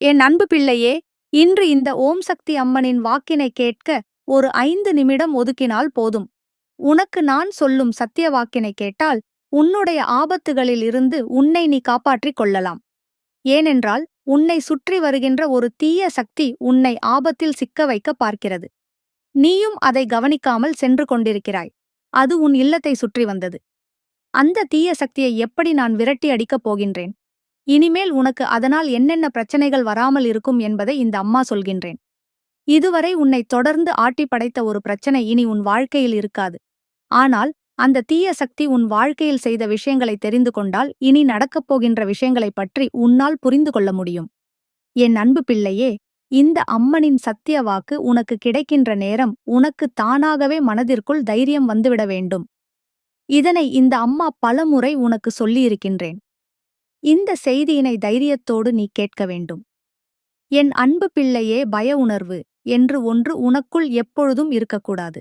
என் அன்பு பிள்ளையே இன்று இந்த ஓம் சக்தி அம்மனின் வாக்கினை கேட்க ஒரு ஐந்து நிமிடம் ஒதுக்கினால் போதும். உனக்கு நான் சொல்லும் சத்திய வாக்கினை கேட்டால் உன்னுடைய ஆபத்துகளில் இருந்து உன்னை நீ காப்பாற்றிக் கொள்ளலாம். ஏனென்றால் உன்னை சுற்றி வருகின்ற ஒரு தீய சக்தி உன்னை ஆபத்தில் சிக்க வைக்க பார்க்கிறது. நீயும் அதை கவனிக்காமல் சென்று கொண்டிருக்கிறாய். அது உன் இல்லத்தை சுற்றி வந்தது. அந்த தீய சக்தியை எப்படி நான் விரட்டி அடிக்கப் போகின்றேன்? இனிமேல் உனக்கு அதனால் என்னென்ன பிரச்சனைகள் வராமல் இருக்கும் என்பதை இந்த அம்மா சொல்கின்றேன். இதுவரை உன்னை தொடர்ந்து ஆட்டி படைத்த ஒரு பிரச்சனை இனி உன் வாழ்க்கையில் இருக்காது. ஆனால் அந்த தீய சக்தி உன் வாழ்க்கையில் செய்த விஷயங்களை தெரிந்து கொண்டால் இனி நடக்கப் போகின்ற விஷயங்களைப் பற்றி உன்னால் புரிந்து கொள்ள முடியும். என் அன்பு பிள்ளையே இந்த அம்மனின் சத்திய வாக்கு உனக்கு கிடைக்கின்ற நேரம் உனக்கு தானாகவே மனதிற்குள் தைரியம் வந்துவிட வேண்டும். இதனை இந்த அம்மா பலமுறை உனக்கு சொல்லியிருக்கின்றேன். இந்த செய்தியினை தைரியத்தோடு நீ கேட்க வேண்டும். என் அன்பு பிள்ளையே பய உணர்வு என்று ஒன்று உனக்குள் எப்பொழுதும் இருக்கக்கூடாது.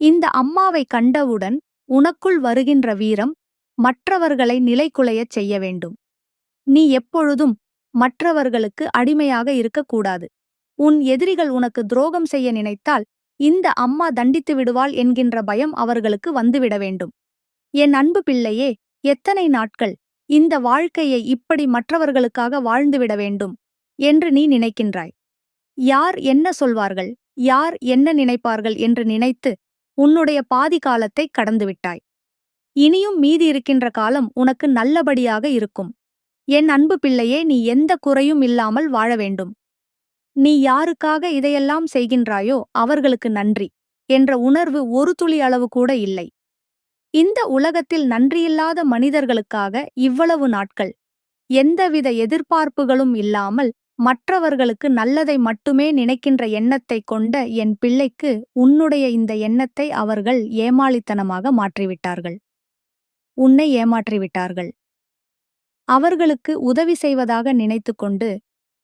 இந்த அம்மாவை கண்டவுடன் உனக்குள் வருகின்ற வீரம் மற்றவர்களை நிலைகுலையச் செய்ய வேண்டும். நீ எப்பொழுதும் மற்றவர்களுக்கு அடிமையாக இருக்கக்கூடாது. உன் எதிரிகள் உனக்கு துரோகம் செய்ய நினைத்தால் இந்த அம்மா தண்டித்து விடுவாள் என்கின்ற பயம் அவர்களுக்கு வந்துவிட வேண்டும். என் அன்பு பிள்ளையே எத்தனை நாட்கள் இந்த வாழ்க்கையை இப்படி மற்றவர்களுக்காக வாழ்ந்துவிட வேண்டும் என்று நீ நினைக்கின்றாய். யார் என்ன சொல்வார்கள்? யார் என்ன நினைப்பார்கள் என்று நினைத்து உன்னுடைய பாதி காலத்தை கடந்துவிட்டாய். இனியும் மீதி இருக்கின்ற காலம் உனக்கு நல்லபடியாக இருக்கும். என் அன்பு பிள்ளையே நீ எந்த குறையும் இல்லாமல் வாழ வேண்டும். நீ யாருக்காக இதையெல்லாம் செய்கின்றாயோ அவர்களுக்கு நன்றி என்ற உணர்வு ஒரு துளி அளவு கூட இல்லை. இந்த உலகத்தில் நன்றியில்லாத மனிதர்களுக்காக இவ்வளவு நாட்கள். எந்தவித எதிர்பார்ப்புகளும் இல்லாமல் மற்றவர்களுக்கு நல்லதை மட்டுமே நினைக்கின்ற எண்ணத்தை கொண்ட என் பிள்ளைக்கு உன்னுடைய இந்த எண்ணத்தை அவர்கள் ஏமாளித்தனமாக மாற்றிவிட்டார்கள். உன்னை ஏமாற்றிவிட்டார்கள். அவர்களுக்கு உதவி செய்வதாக நினைத்துக்கொண்டு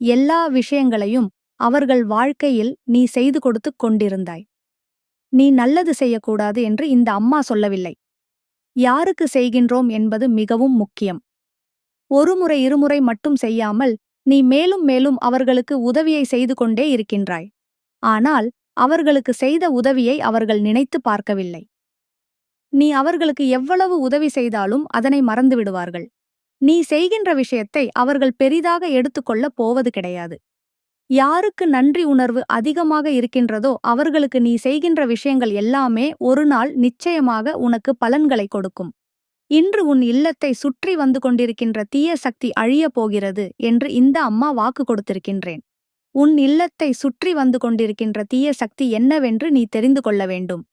எல்லா விஷயங்களையும் அவர்கள் வாழ்க்கையில் நீ செய்து கொடுத்து கொண்டிருந்தாய். நீ நல்லது செய்யக்கூடாது என்று இந்த அம்மா சொல்லவில்லை. யாருக்கு செய்கின்றோம் என்பது மிகவும் முக்கியம். ஒருமுறை இருமுறை மட்டும் செய்யாமல் நீ மேலும் மேலும் அவர்களுக்கு உதவியை செய்து கொண்டே இருக்கின்றாய். ஆனால் அவர்களுக்கு செய்த உதவியை அவர்கள் நினைத்து பார்க்கவில்லை. நீ அவர்களுக்கு எவ்வளவு உதவி செய்தாலும் அதனை மறந்துவிடுவார்கள் நீ செய்கின்ற விஷயத்தை அவர்கள் பெரிதாக எடுத்துக்கொள்ளப் போவது கிடையாது. யாருக்கு நன்றி உணர்வு அதிகமாக இருக்கின்றதோ அவர்களுக்கு நீ செய்கின்ற விஷயங்கள் எல்லாமே ஒரு நாள் நிச்சயமாக உனக்கு பலன்களை கொடுக்கும். இன்று உன் இல்லத்தை சுற்றி வந்து கொண்டிருக்கின்ற தீய சக்தி அழியப் போகிறது என்று இந்த அம்மா வாக்கு கொடுத்திருக்கின்றேன். உன் இல்லத்தை சுற்றி வந்து கொண்டிருக்கின்ற தீய சக்தி என்னவென்று நீ தெரிந்து கொள்ள வேண்டும்.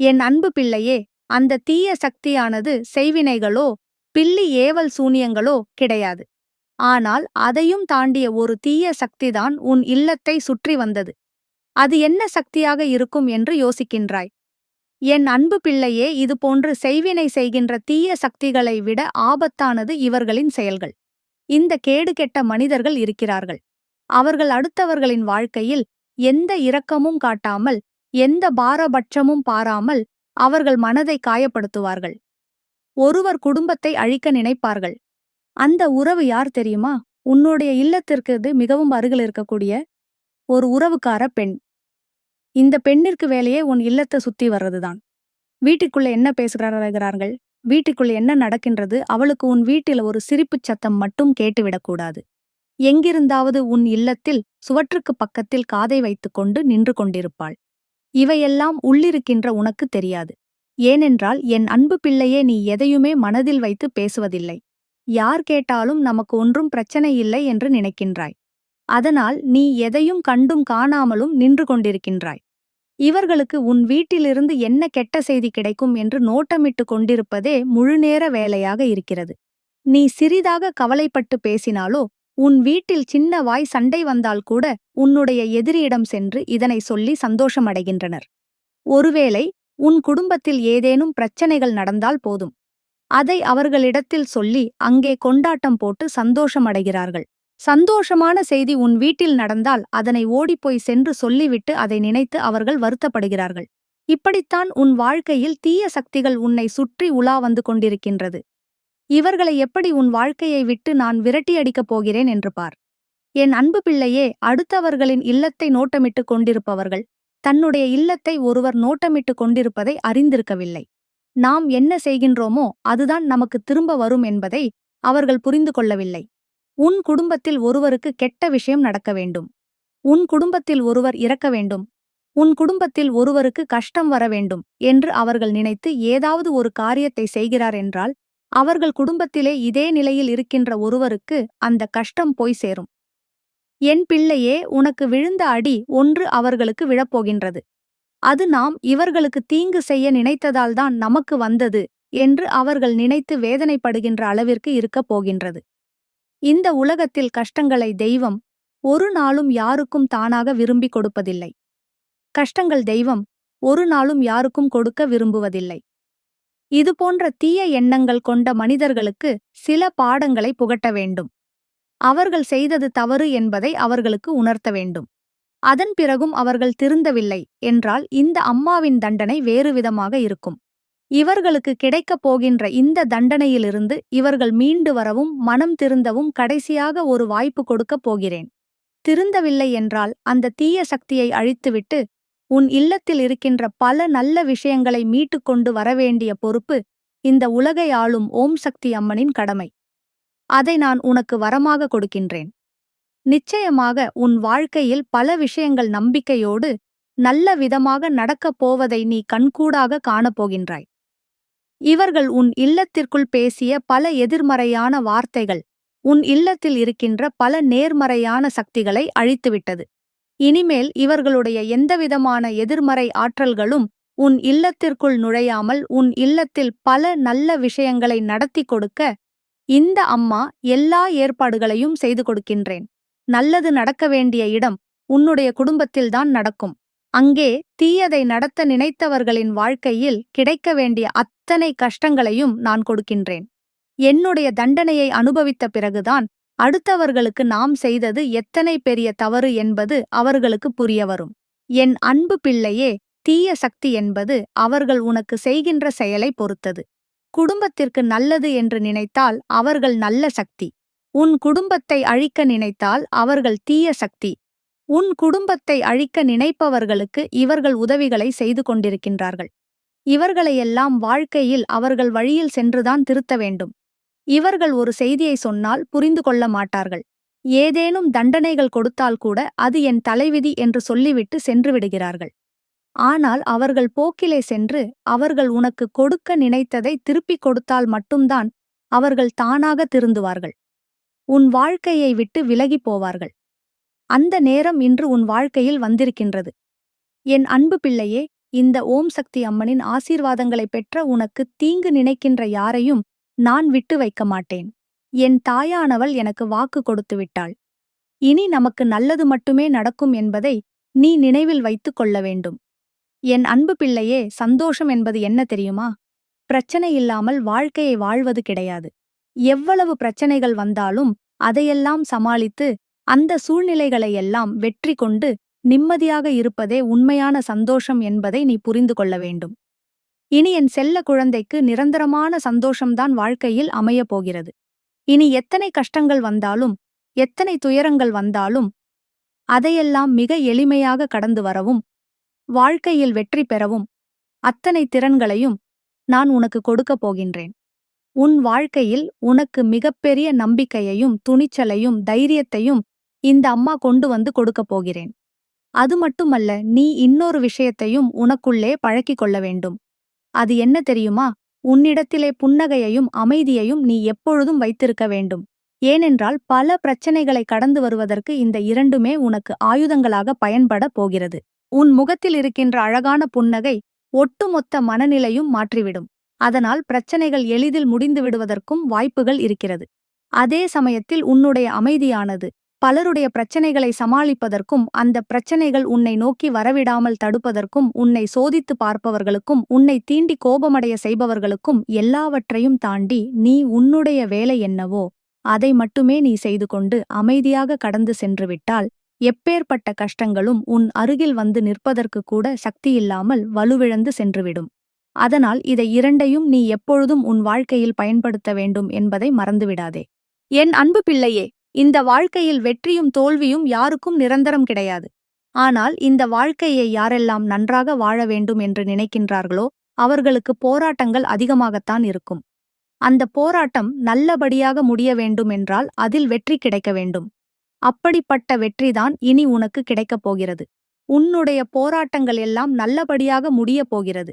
என் அன்பு பிள்ளையே அந்த தீய சக்தியானது செய்வினைகளோ பில்லி ஏவல் சூனியங்களோ கிடையாது. ஆனால் அதையும் தாண்டிய ஒரு தீய சக்திதான் உன் இல்லத்தை சுற்றி வந்தது. அது என்ன சக்தியாக இருக்கும் என்று யோசிக்கின்றாய். என் அன்பு பிள்ளையே இதுபோன்று செய்வினை செய்கின்ற தீய சக்திகளை விட ஆபத்தானது இவர்களின் செயல்கள். இந்த கேடு கெட்ட மனிதர்கள் இருக்கிறார்கள். அவர்கள் அடுத்தவர்களின் வாழ்க்கையில் எந்த இரக்கமும் காட்டாமல் எந்த பாரபட்சமும் பாராமல் அவர்கள் மனதை காயப்படுத்துவார்கள். ஒருவர் குடும்பத்தை அழிக்க நினைப்பார்கள். அந்த உறவு யார் தெரியுமா? உன்னுடைய இல்லத்திற்கு இது மிகவும் அருகில் இருக்கக்கூடிய ஒரு உறவுக்கார பெண். இந்த பெண்ணிற்கு வேலையே உன் இல்லத்தை சுத்தி வர்றதுதான். வீட்டுக்குள்ள என்ன பேசுகிறார்கள்? வீட்டுக்குள்ள என்ன நடக்கின்றது? அவளுக்கு உன் வீட்டில் ஒரு சிரிப்புச் சத்தம் மட்டும் கேட்டுவிடக்கூடாது. எங்கிருந்தாவது உன் இல்லத்தில் சுவற்றுக்கு பக்கத்தில் காதை வைத்துக்கொண்டு நின்று கொண்டிருப்பாள். இவையெல்லாம் உள்ளிருக்கின்ற உனக்கு தெரியாது. ஏனென்றால் என் அன்பு பிள்ளையே நீ எதையுமே மனதில் வைத்து பேசுவதில்லை. யார் கேட்டாலும் நமக்கு ஒன்றும் பிரச்சனை இல்லை என்று நினைக்கின்றாய். அதனால் நீ எதையும் கண்டும் காணாமலும் நின்று கொண்டிருக்கின்றாய். இவர்களுக்கு உன் வீட்டிலிருந்து என்ன கெட்ட செய்தி கிடைக்கும் என்று நோட்டமிட்டு கொண்டிருப்பதே முழுநேர வேலையாக இருக்கிறது. நீ சிறிதாக கவலைப்பட்டு பேசினாலோ உன் வீட்டில் சின்ன வாய் சண்டை வந்தால் கூட உன்னுடைய எதிரியிடம் சென்று இதனை சொல்லி சந்தோஷமடைகின்றனர். ஒருவேளை உன் குடும்பத்தில் ஏதேனும் பிரச்சனைகள் நடந்தால் போதும். அதை அவர்களிடத்தில் சொல்லி அங்கே கொண்டாட்டம் போட்டு சந்தோஷமடைகிறார்கள். சந்தோஷமான செய்தி உன் வீட்டில் நடந்தால் அதனை ஓடிப்போய் சென்று சொல்லிவிட்டு அதை நினைத்து அவர்கள் வருத்தப்படுகிறார்கள். இப்படித்தான் உன் வாழ்க்கையில் தீய சக்திகள் உன்னை சுற்றி உலா வந்து கொண்டிருக்கின்றது. இவர்களை எப்படி உன் வாழ்க்கையை விட்டு நான் விரட்டியடிக்கப் போகிறேன் என்று பார். என் அன்பு பிள்ளையே அடுத்தவர்களின் இல்லத்தை நோட்டமிட்டுக் கொண்டிருப்பவர்கள் தன்னுடைய இல்லத்தை ஒருவர் நோட்டமிட்டுக் கொண்டிருப்பதை அறிந்திருக்கவில்லை. நாம் என்ன செய்கின்றோமோ அதுதான் நமக்கு திரும்ப வரும் என்பதை அவர்கள் புரிந்து கொள்ளவில்லை. உன் குடும்பத்தில் ஒருவருக்கு கெட்ட விஷயம் நடக்க வேண்டும். உன் குடும்பத்தில் ஒருவர் இறக்க வேண்டும். உன் குடும்பத்தில் ஒருவருக்கு கஷ்டம் வர வேண்டும் என்று அவர்கள் நினைத்து ஏதாவது ஒரு காரியத்தை செய்கிறார் என்றால் அவர்கள் குடும்பத்திலே இதே நிலையில் இருக்கின்ற ஒருவருக்கு அந்த கஷ்டம் போய் சேரும். என் பிள்ளையே உனக்கு விழுந்த அடி ஒன்று அவர்களுக்கு விழப்போகின்றது. அது நாம் இவர்களுக்கு தீங்கு செய்ய நினைத்ததால்தான் நமக்கு வந்தது என்று அவர்கள் நினைத்து வேதனைப்படுகின்ற அளவிற்கு இருக்கப் போகின்றது. இந்த உலகத்தில் கஷ்டங்களை தெய்வம் ஒரு நாளும் யாருக்கும் தானாக விரும்பி கொடுப்பதில்லை. கஷ்டங்கள் தெய்வம் ஒரு நாளும் யாருக்கும் கொடுக்க விரும்புவதில்லை. இதுபோன்ற தீய எண்ணங்கள் கொண்ட மனிதர்களுக்கு சில பாடங்களை புகட்ட வேண்டும். அவர்கள் செய்தது தவறு என்பதை அவர்களுக்கு உணர்த்த வேண்டும். அதன் பிறகும் அவர்கள் திருந்தவில்லை என்றால் இந்த அம்மாவின் தண்டனை வேறுவிதமாக இருக்கும். இவர்களுக்கு கிடைக்கப் போகின்ற இந்த தண்டனையிலிருந்து இவர்கள் மீண்டு வரவும் மனம் திருந்தவும் கடைசியாக ஒரு வாய்ப்பு கொடுக்கப் போகிறேன். திருந்தவில்லை என்றால் அந்த தீய சக்தியை அழித்துவிட்டு உன் இல்லத்தில் இருக்கின்ற பல நல்ல விஷயங்களை மீட்டுக் கொண்டு வரவேண்டிய பொறுப்பு இந்த உலகை ஆளும் ஓம் சக்தி அம்மனின் கடமை. அதை நான் உனக்கு வரமாக கொடுக்கின்றேன். நிச்சயமாக உன் வாழ்க்கையில் பல விஷயங்கள் நம்பிக்கையோடு நல்ல விதமாக நடக்கப் போவதை நீ கண்கூடாக காணப்போகின்றாய் இவர்கள் உன் இல்லத்திற்குள் பேசிய பல எதிர்மறையான வார்த்தைகள் உன் இல்லத்தில் இருக்கின்ற பல நேர்மறையான சக்திகளை அழித்துவிட்டது. இனிமேல் இவர்களுடைய எந்தவிதமான எதிர்மறை ஆற்றல்களும் உன் இல்லத்திற்குள் நுழையாமல் உன் இல்லத்தில் பல நல்ல விஷயங்களை நடத்தி கொடுக்க இந்த அம்மா எல்லா ஏற்பாடுகளையும் செய்து கொடுக்கின்றேன். நல்லது நடக்க வேண்டிய இடம் உன்னுடைய குடும்பத்தில்தான் நடக்கும். அங்கே தீயதை நடத்த நினைத்தவர்களின் வாழ்க்கையில் கிடைக்க வேண்டிய அத்தனை கஷ்டங்களையும் நான் கொடுக்கின்றேன். என்னுடைய தண்டனையை அனுபவித்த பிறகுதான் அடுத்தவர்களுக்கு நாம் செய்தது எத்தனை பெரிய தவறு என்பது அவர்களுக்கு புரிய வரும். என் அன்பு பிள்ளையே தீய சக்தி என்பது அவர்கள் உனக்கு செய்கின்ற செயலை பொறுத்தது. குடும்பத்திற்கு நல்லது என்று நினைத்தால் அவர்கள் நல்ல சக்தி. உன் குடும்பத்தை அழிக்க நினைத்தால் அவர்கள் தீய சக்தி. உன் குடும்பத்தை அழிக்க நினைப்பவர்களுக்கு இவர்கள் உதவிகளை செய்து கொண்டிருக்கின்றார்கள். இவர்களையெல்லாம் வாழ்க்கையில் அவர்கள் வழியில் சென்றுதான் திருத்த வேண்டும். இவர்கள் ஒரு செய்தியை சொன்னால் புரிந்து கொள்ள மாட்டார்கள். ஏதேனும் தண்டனைகள் கொடுத்தால் கூட அது என் தலைவிதி என்று சொல்லிவிட்டு சென்று விடுகிறார்கள். ஆனால் அவர்கள் போக்கிலே சென்று அவர்கள் உனக்கு கொடுக்க நினைத்ததை திருப்பிக் கொடுத்தால் மட்டும்தான் அவர்கள் தானாக திருந்துவார்கள். உன் வாழ்க்கையை விட்டு விலகிப் போவார்கள். அந்த நேரம் இன்று உன் வாழ்க்கையில் வந்திருக்கின்றது. என் அன்பு பிள்ளையே இந்த ஓம் சக்தி அம்மனின் ஆசீர்வாதங்களை பெற்ற உனக்கு தீங்கு நினைக்கின்ற யாரையும் நான் விட்டு வைக்க மாட்டேன். என் தாயானவள் எனக்கு வாக்கு கொடுத்து விட்டாள். இனி நமக்கு நல்லது மட்டுமே நடக்கும் என்பதை நீ நினைவில் வைத்துக் கொள்ள வேண்டும். என் அன்பு பிள்ளையே சந்தோஷம் என்பது என்ன தெரியுமா? பிரச்சனை இல்லாமல் வாழ்க்கையை வாழ்வது கிடையாது. எவ்வளவு பிரச்சனைகள் வந்தாலும் அதையெல்லாம் சமாளித்து அந்த சூழ்நிலைகளையெல்லாம் வெற்றி கொண்டு நிம்மதியாக இருப்பதே உண்மையான சந்தோஷம் என்பதை நீ புரிந்து கொள்ள வேண்டும். இனி என் செல்ல குழந்தைக்கு நிரந்தரமான சந்தோஷம்தான் வாழ்க்கையில் அமையப் போகிறது. இனி எத்தனை கஷ்டங்கள் வந்தாலும் எத்தனை துயரங்கள் வந்தாலும் அதையெல்லாம் மிக எளிமையாக கடந்து வரவும் வாழ்க்கையில் வெற்றி பெறவும் அத்தனை திறன்களையும் நான் உனக்கு கொடுக்கப் போகின்றேன். உன் வாழ்க்கையில் உனக்கு மிகப்பெரிய நம்பிக்கையையும் துணிச்சலையும் தைரியத்தையும் இந்த அம்மா கொண்டு வந்து கொடுக்கப் போகிறேன். அது மட்டுமல்ல நீ இன்னொரு விஷயத்தையும் உனக்குள்ளே பழக்கிக் கொள்ள வேண்டும். அது என்ன தெரியுமா? உன்னிடத்திலே புன்னகையையும் அமைதியையும் நீ எப்பொழுதும் வைத்திருக்க வேண்டும். ஏனென்றால் பல பிரச்சனைகளை கடந்து வருவதற்கு இந்த இரண்டுமே உனக்கு ஆயுதங்களாக பயன்பட போகிறது. உன் முகத்தில் இருக்கின்ற அழகான புன்னகை ஒட்டுமொத்த மனநிலையும் மாற்றிவிடும். அதனால் பிரச்சனைகள் எளிதில் முடிந்து விடுவதற்கும் வாய்ப்புகள் இருக்கிறது. அதே சமயத்தில் உன்னுடைய அமைதியானது பலருடைய பிரச்சனைகளை சமாளிப்பதற்கும் அந்த பிரச்சனைகள் உன்னை நோக்கி வரவிடாமல் தடுப்பதற்கும் உன்னை சோதித்து பார்ப்பவர்களுக்கும் உன்னை தீண்டி கோபமடைய செய்பவர்களுக்கும் எல்லாவற்றையும் தாண்டி நீ உன்னுடைய வேலை என்னவோ அதை மட்டுமே நீ செய்து கொண்டு அமைதியாக கடந்து சென்றுவிட்டால் எப்பேற்பட்ட கஷ்டங்களும் உன் அருகில் வந்து நிற்பதற்கு கூட சக்தியில்லாமல் வலுவிழந்து சென்றுவிடும் அதனால் இதை இரண்டையும் நீ எப்பொழுதும் உன் வாழ்க்கையில் பயன்படுத்த வேண்டும் என்பதை மறந்துவிடாதே. என் அன்பு பிள்ளையே இந்த வாழ்க்கையில் வெற்றியும் தோல்வியும் யாருக்கும் நிரந்தரம் கிடையாது. ஆனால் இந்த வாழ்க்கையை யாரெல்லாம் நன்றாக வாழ வேண்டும் என்று நினைக்கின்றார்களோ அவர்களுக்கு போராட்டங்கள் அதிகமாகத்தான் இருக்கும். அந்த போராட்டம் நல்லபடியாக முடிய வேண்டும் என்றால் அதில் வெற்றி கிடைக்க வேண்டும். அப்படிப்பட்ட வெற்றிதான் இனி உனக்கு கிடைக்கப் போகிறது. உன்னுடைய போராட்டங்கள் எல்லாம் நல்லபடியாக முடியப் போகிறது.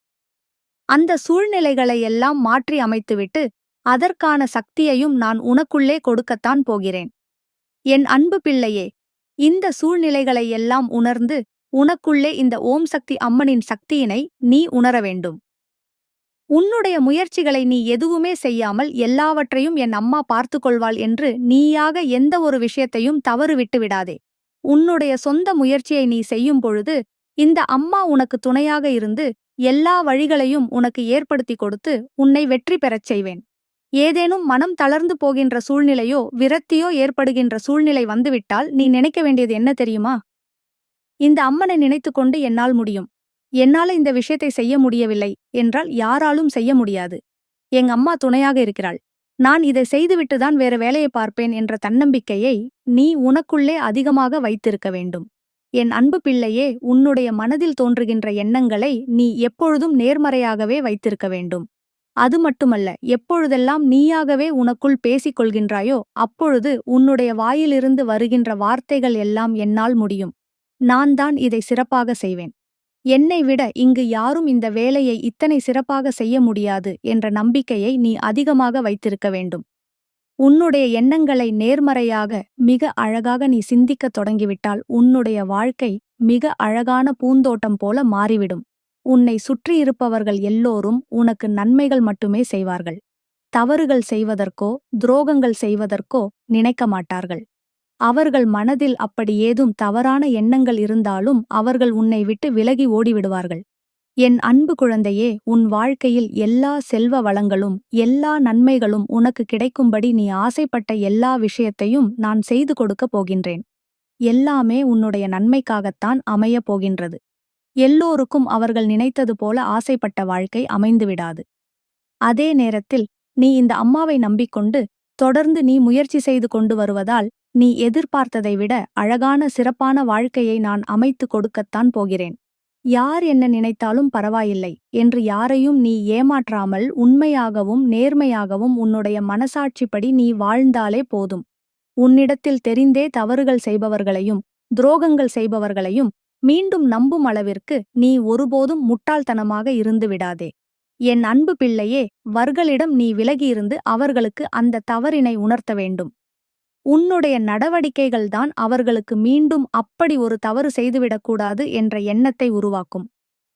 அந்த சூழ்நிலைகளை எல்லாம் மாற்றி அமைத்துவிட்டு அதற்கான சக்தியையும் நான் உனக்குள்ளே கொடுக்கத்தான் போகிறேன். என் அன்பு பிள்ளையே இந்த சூழ்நிலைகளை எல்லாம் உணர்ந்து உனக்குள்ளே இந்த ஓம் சக்தி அம்மனின் சக்தியினை நீ உணர வேண்டும். உன்னுடைய முயற்சிகளை நீ எதுவுமே செய்யாமல் எல்லாவற்றையும் என் அம்மா பார்த்து கொள்வாள் என்று நீயாக எந்த ஒரு விஷயத்தையும் தவறு விட்டு விடாதே உன்னுடைய சொந்த முயற்சியை நீ செய்யும் பொழுது இந்த அம்மா உனக்கு துணையாக இருந்து எல்லா வழிகளையும் உனக்கு ஏற்படுத்தி கொடுத்து உன்னை வெற்றி பெறச் செய்வேன். ஏதேனும் மனம் தளர்ந்து போகின்ற சூழ்நிலையோ விரக்தியோ ஏற்படுகின்ற சூழ்நிலை வந்துவிட்டால் நீ நினைக்க வேண்டியது என்ன தெரியுமா? இந்த அம்மனை நினைத்துக்கொண்டு என்னால் முடியும். என்னால இந்த விஷயத்தை செய்ய முடியவில்லை என்றால் யாராலும் செய்ய முடியாது. எங்க அம்மா துணையாக இருக்கிறாள். நான் இதை செய்துவிட்டுதான் வேற வேலையை பார்ப்பேன் என்ற தன்னம்பிக்கையை நீ உனக்குள்ளே அதிகமாக வைத்திருக்க வேண்டும். என் அன்பு பிள்ளையே உன்னுடைய மனதில் தோன்றுகின்ற எண்ணங்களை நீ எப்பொழுதும் நேர்மறையாகவே வைத்திருக்க வேண்டும். அது மட்டுமல்ல எப்பொழுதெல்லாம் நீயாகவே உனக்குள் பேசிக் கொள்கின்றாயோ அப்பொழுது உன்னுடைய வாயிலிருந்து வருகின்ற வார்த்தைகள் எல்லாம் என்னால் முடியும். நான் தான் இதை சிறப்பாக செய்வேன். என்னை விட இங்கு யாரும் இந்த வேலையை இத்தனை சிறப்பாக செய்ய முடியாது என்ற நம்பிக்கையை நீ அதிகமாக வைத்திருக்க வேண்டும். உன்னுடைய எண்ணங்களை நேர்மறையாக மிக அழகாக நீ சிந்திக்கத் தொடங்கிவிட்டால் உன்னுடைய வாழ்க்கை மிக அழகான பூந்தோட்டம் போல மாறிவிடும். உன்னை சுற்றியிருப்பவர்கள் எல்லோரும் உனக்கு நன்மைகள் மட்டுமே செய்வார்கள். தவறுகள் செய்வதற்கோ துரோகங்கள் செய்வதற்கோ நினைக்க மாட்டார்கள். அவர்கள் மனதில் அப்படி ஏதும் தவறான எண்ணங்கள் இருந்தாலும் அவர்கள் உன்னை விட்டு விலகி ஓடிவிடுவார்கள். என் அன்பு குழந்தையே உன் வாழ்க்கையில் எல்லா செல்வ வளங்களும் எல்லா நன்மைகளும் உனக்கு கிடைக்கும்படி நீ ஆசைப்பட்ட எல்லா விஷயத்தையும் நான் செய்து கொடுக்கப் போகின்றேன். எல்லாமே உன்னுடைய நன்மைக்காகத்தான் அமையப் போகின்றது. எல்லோருக்கும் அவர்கள் நினைத்தது போல ஆசைப்பட்ட வாழ்க்கை அமைந்துவிடாது. அதே நேரத்தில் நீ இந்த அம்மாவை நம்பிக்கொண்டு தொடர்ந்து நீ முயற்சி செய்து கொண்டு வருவதால் நீ எதிர்பார்த்ததை விட அழகான சிறப்பான வாழ்க்கையை நான் அமைத்து கொடுக்கத்தான் போகிறேன். யார் என்ன நினைத்தாலும் பரவாயில்லை என்று யாரையும் நீ ஏமாற்றாமல் உண்மையாகவும் நேர்மையாகவும் உன்னுடைய மனசாட்சிப்படி நீ வாழ்ந்தாலே போதும். உன்னிடத்தில் தெரிந்தே தவறுகள் செய்பவர்களையும் துரோகங்கள் செய்பவர்களையும் மீண்டும் நம்பும் அளவிற்கு நீ ஒருபோதும் முட்டாள்தனமாக இருந்து விடாதே. என் அன்பு பிள்ளையே வர்களிடம் நீ விலகியிருந்து அவர்களுக்கு அந்த தவறினை உணர்த்த வேண்டும். உன்னுடைய நடவடிக்கைகள்தான் அவர்களுக்கு மீண்டும் அப்படி ஒரு தவறு செய்துவிடக்கூடாது என்ற எண்ணத்தை உருவாக்கும்.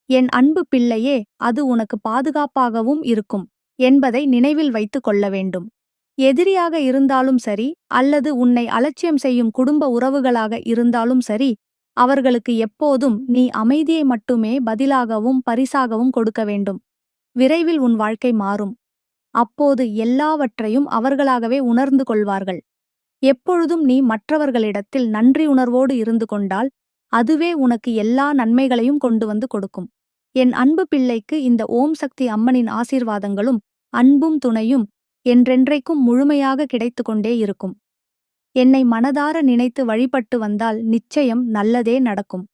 என் அன்பு பிள்ளையே அது உனக்கு பாதுகாப்பாகவும் இருக்கும் என்பதை நினைவில் வைத்துக் கொள்ள வேண்டும். எதிரியாக இருந்தாலும் சரி அல்லது உன்னை அலட்சியம் செய்யும் குடும்ப உறவுகளாக இருந்தாலும் சரி அவர்களுக்கு எப்போதும் நீ அமைதியை மட்டுமே பதிலாகவும் பரிசாகவும் கொடுக்க வேண்டும். விரைவில் உன் வாழ்க்கை மாறும். அப்போது எல்லாவற்றையும் அவர்களாகவே உணர்ந்து கொள்வார்கள். எப்பொழுதும் நீ மற்றவர்களிடத்தில் நன்றி உணர்வோடு இருந்து கொண்டால் அதுவே உனக்கு எல்லா நன்மைகளையும் கொண்டு வந்து கொடுக்கும். என் அன்பு பிள்ளைக்கு இந்த ஓம் சக்தி அம்மனின் ஆசீர்வாதங்களும் அன்பும் துணையும் என்றென்றைக்கும் முழுமையாக கிடைத்து கொண்டே இருக்கும். என்னை மனதார நினைத்து வழிபட்டு வந்தால் நிச்சயம் நல்லதே நடக்கும்.